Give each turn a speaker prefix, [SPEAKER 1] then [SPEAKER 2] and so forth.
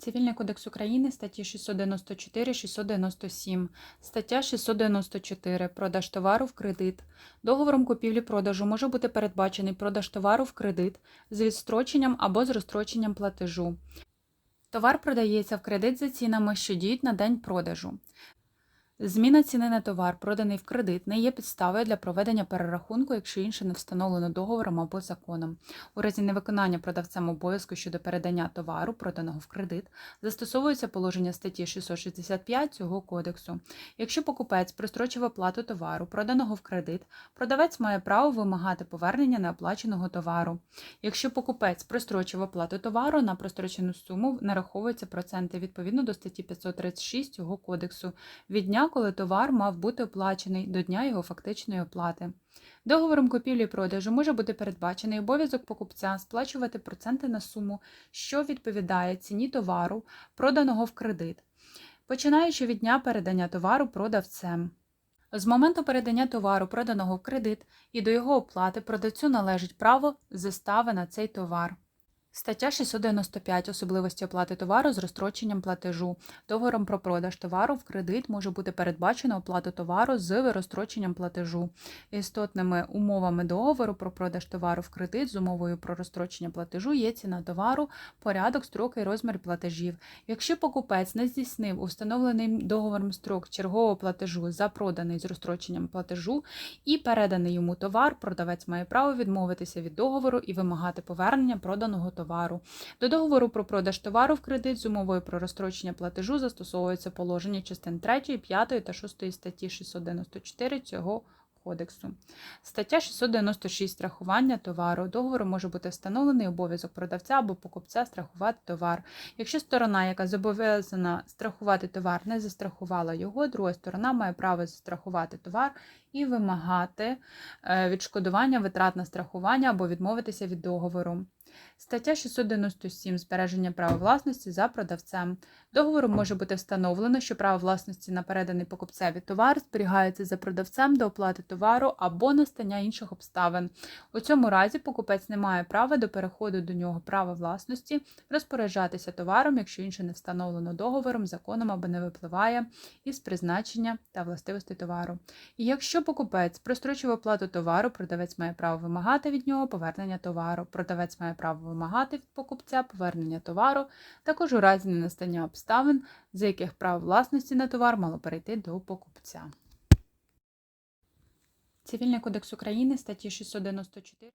[SPEAKER 1] Цивільний кодекс України, статті 694-697, стаття 694. Продаж товару в кредит. Договором купівлі-продажу може бути передбачений продаж товару в кредит з відстроченням або з розстроченням платежу. Товар продається в кредит за цінами, що діють на день продажу. Зміна ціни на товар, проданий в кредит, не є підставою для проведення перерахунку, якщо інше не встановлено договором або законом. У разі невиконання продавцем обов'язку щодо передання товару, проданого в кредит, застосовується положення статті 665 цього кодексу. Якщо покупець прострочив оплату товару, проданого в кредит, продавець має право вимагати повернення неоплаченого товару. Якщо покупець прострочив оплату товару на прострочену суму, нараховуються проценти відповідно до статті 536 цього кодексу від дня, коли товар мав бути оплачений до дня його фактичної оплати. Договором купівлі продажу може бути передбачений обов'язок покупця сплачувати проценти на суму, що відповідає ціні товару, проданого в кредит, починаючи від дня передання товару продавцем. З моменту передання товару, проданого в кредит, і до його оплати продавцю належить право застави на цей товар. Стаття 695. Особливості оплати товару з розстроченням платежу. Договором про продаж товару в кредит може бути передбачено оплату товару з розстроченням платежу. Істотними умовами договору про продаж товару в кредит з умовою про розстрочення платежу є ціна товару, порядок, строки і розмір платежів. Якщо покупець не здійснив установлений договором строк чергового платежу за проданий з розстроченням платежу і переданий йому товар, продавець має право відмовитися від договору і вимагати повернення проданого товару. До договору про продаж товару в кредит з умовою про розстрочення платежу застосовується положення частин 3, 5 та 6 статті 694 цього Кодексу. Стаття 696. Страхування товару. Договором може бути встановлений обов'язок продавця або покупця страхувати товар. Якщо сторона, яка зобов'язана страхувати товар, не застрахувала його, друга сторона має право застрахувати товар і вимагати е, відшкодування витрат на страхування або відмовитися від договору. Стаття 697. Збереження права власності за продавцем. Договором може бути встановлено, що право власності на переданий покупцеві товар зберігається за продавцем до оплати товару або настання інших обставин. У цьому разі покупець не має права до переходу до нього права власності розпоряджатися товаром, якщо інше не встановлено договором, законом або не випливає із призначення та властивостей товару. І якщо покупець прострочив оплату товару, продавець має право вимагати від нього повернення товару. Продавець має право вимагати від покупця повернення товару, також у разі ненастання обставин, за яких право власності на товар мало перейти до покупця. Цивільний кодекс України статті 694